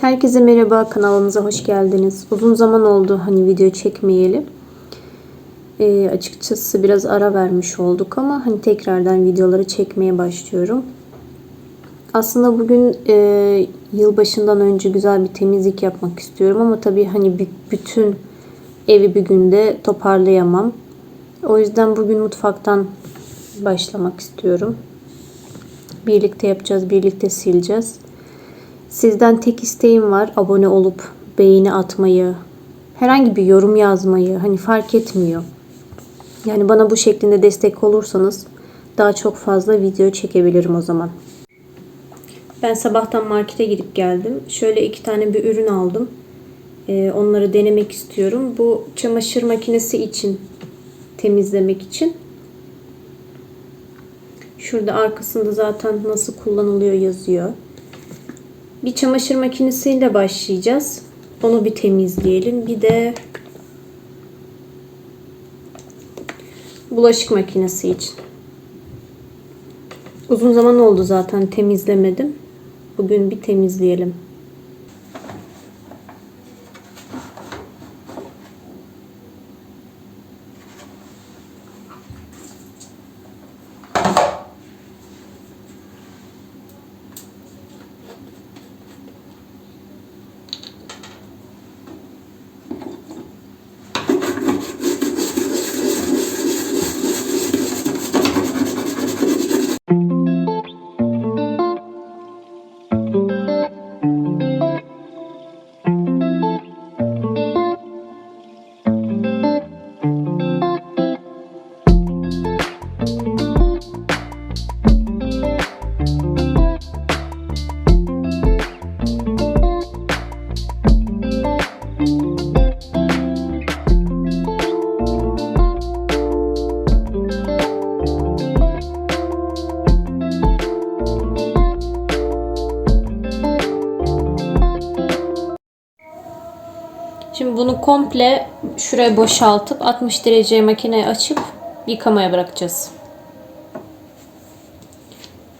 Herkese merhaba kanalımıza hoş geldiniz. Uzun zaman oldu hani video çekmeyeli. Ee, açıkçası biraz ara vermiş olduk ama hani tekrardan videoları çekmeye başlıyorum. Aslında bugün e, yılbaşından önce güzel bir temizlik yapmak istiyorum ama tabii hani bü- bütün evi bir günde toparlayamam. O yüzden bugün mutfaktan başlamak istiyorum. Birlikte yapacağız, birlikte sileceğiz. Sizden tek isteğim var. Abone olup beğeni atmayı, herhangi bir yorum yazmayı, hani fark etmiyor. Yani bana bu şeklinde destek olursanız daha çok fazla video çekebilirim o zaman. Ben sabahtan markete gidip geldim. Şöyle iki tane bir ürün aldım. Ee, onları denemek istiyorum. Bu çamaşır makinesi için temizlemek için. Şurada arkasında zaten nasıl kullanılıyor yazıyor. Bir çamaşır makinesiyle başlayacağız. Onu bir temizleyelim. Bir de bulaşık makinesi için. Uzun zaman oldu zaten temizlemedim. Bugün bir temizleyelim. Komple şuraya boşaltıp 60 dereceye makineye açıp yıkamaya bırakacağız.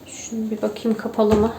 Şunu bir bakayım kapalı mı?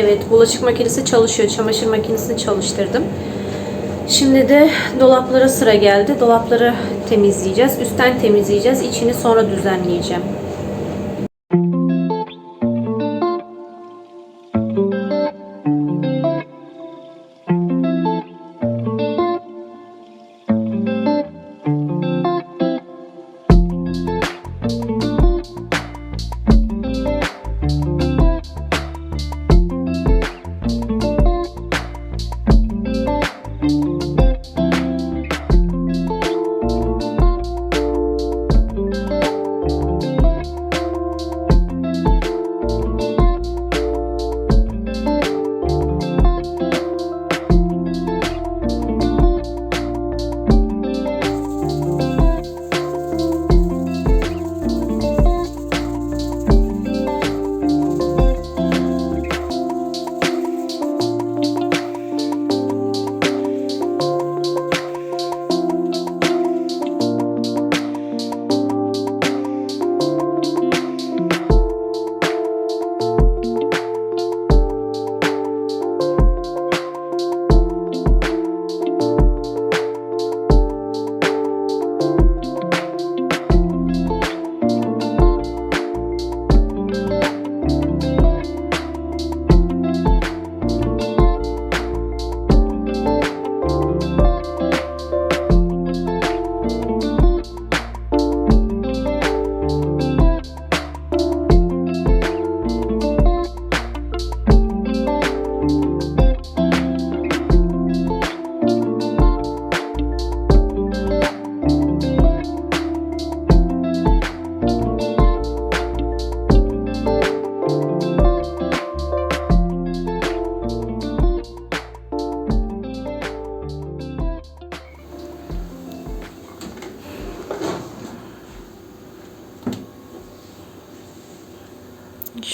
Evet, bulaşık makinesi çalışıyor. Çamaşır makinesini çalıştırdım. Şimdi de dolaplara sıra geldi. Dolapları temizleyeceğiz. Üstten temizleyeceğiz. İçini sonra düzenleyeceğim.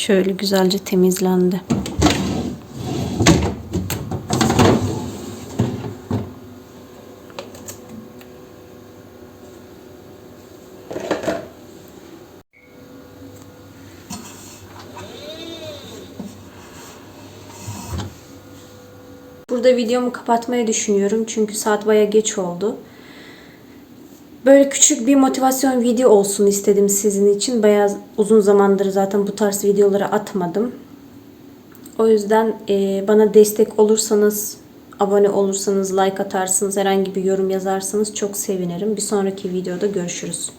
Şöyle güzelce temizlendi. Burada videomu kapatmayı düşünüyorum çünkü saat baya geç oldu. Böyle küçük bir motivasyon video olsun istedim sizin için. Bayağı uzun zamandır zaten bu tarz videoları atmadım. O yüzden e, bana destek olursanız, abone olursanız, like atarsınız, herhangi bir yorum yazarsanız çok sevinirim. Bir sonraki videoda görüşürüz.